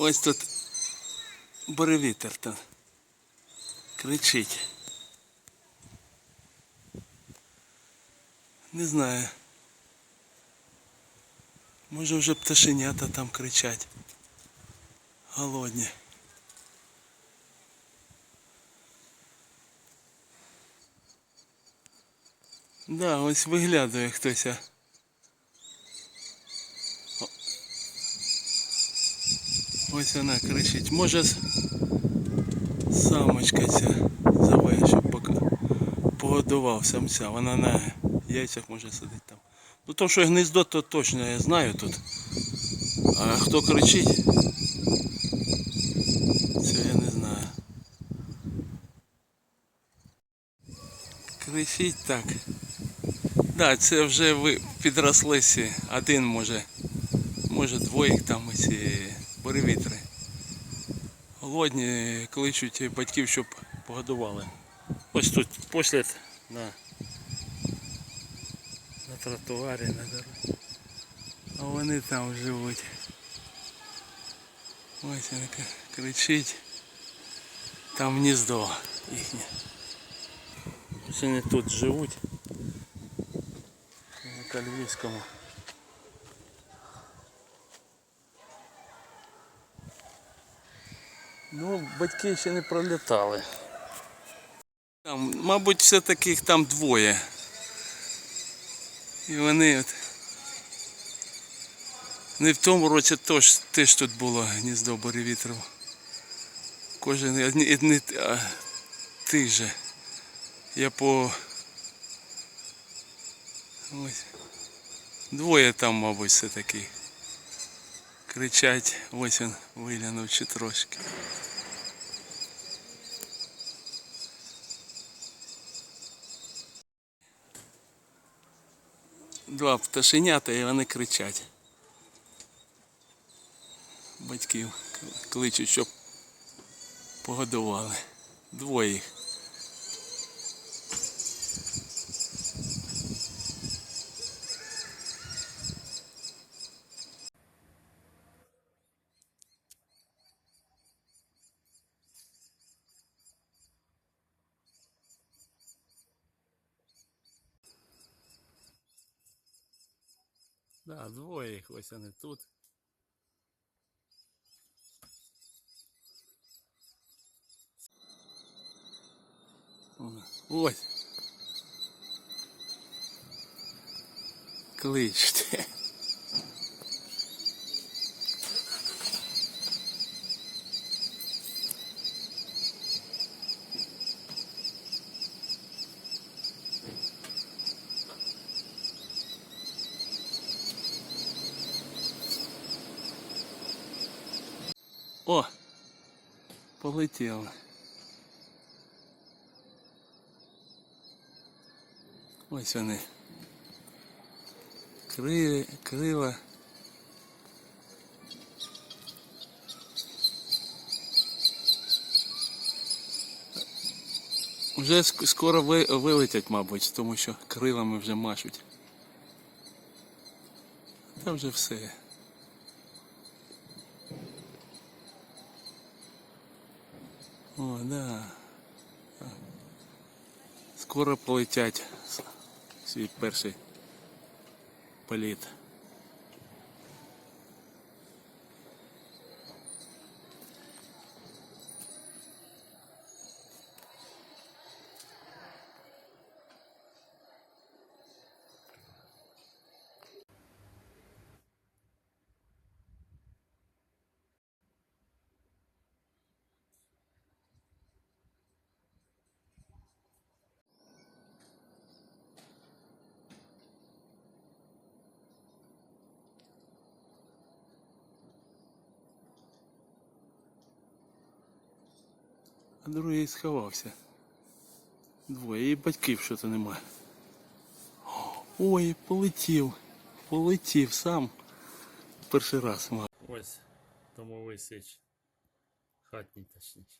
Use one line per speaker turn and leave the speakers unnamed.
Ось тут буревітер там кричить. Не знаю. Може вже пташенята там кричать. Голодні. Да, ось виглядає хтось. а. О. Ось вона кричить. Може самочка ця зове, щоб поки погодував самця. Вона на яйцях може сидить там. Ну то, що гнездо, то точно я знаю тут. А хто кричить? Це я не знаю. Кричить так. Да, це вже ви підросли. Один може, може двоїх там ці буревітри. Голодні кличуть батьків, щоб погодували. Ось тут послід на, на тротуарі, на дорозі. А вони там живуть. Ось він кричить. Там гніздо їхнє. Ось вони тут живуть. На Кальвійському. Ну, батьки ще не пролітали. Там, мабуть, все-таки їх там двоє. І вони от. Не в тому році теж, теж тут було гніздо буревітрів. Кожен одні, одні, а, тих же. Я по. Ось. Двоє там, мабуть, все-таки. Кричать, ось він виглянув чи трошки. Два пташенята і вони кричать. Батьків кличуть, щоб погодували. Двоє їх. Да, двоє їх, ось вони тут. Ось. Кличте. О! Полетіло. Ось вони. Кри... Крила. Вже скоро ви- вилетять, мабуть, тому що крилами вже машуть. Там вже все. О, да. Скоро полетять свій перший політ. А другий сховався. Двоє і батьків що то немає. Ой, полетів. Полетів сам. Перший раз мав. Ось домовий сич. Хатній точніше.